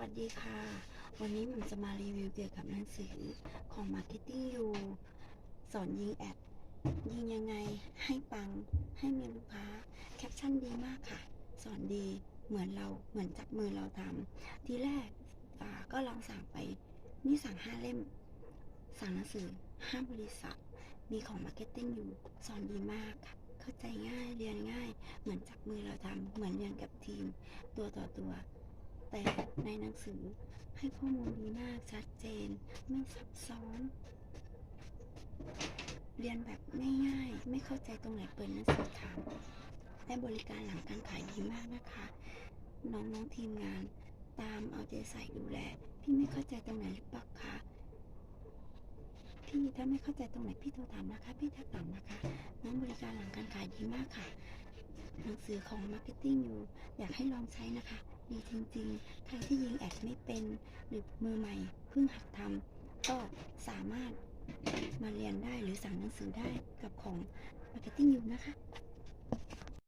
วัสดีค่ะ วันนี้ผมจะมารีวิวเกี่ยวกับหนังสือของ Marketing You สอนยิงแอด ยิงยังไงให้ปัง ให้มีลูกค้า แคปชั่นดีมากค่ะ สอนดีเหมือนเราเหมือนจับมือเราทำทีแรกก็ลองสั่งไป นี่สั่งห้าเล่ม สั่งหนังสือห้าบริษัท มีของ Marketing อยู่สอนดีมากค่ะเข้าใจง่ายเรียนง่าย เหมือนจับมือเราทำเหมือนเรียนกับทีม ตัวต่อตัว แต่ในหนังสือให้ข้อมูลดีมากชัดเจน ไม่ซับซ้อน เรียนแบบง่ายๆ ไม่เข้าใจตรงไหนเปิดหนังสือถามและบริการหลังการขายดีมากนะคะ น้องๆทีมงาน ตามเอาใจใส่ดูแล พี่ไม่เข้าใจตรงไหนหรือเปล่าคะพี่ถ้าไม่เข้าใจตรงไหนพี่โทรถามนะคะ พี่จะตอบนะคะ น้องบริการหลังการขายดีมากค่ะ หนังสือของ Marketing อยู่ อยากให้ลองใช้นะคะ ดีจริงๆ ใครที่ยิงแอดไม่เป็น หรือมือใหม่เพิ่งหัดทำก็สามารถมาเรียนได้หรือสั่งหนังสือได้กับของ Marketing อยู่นะคะ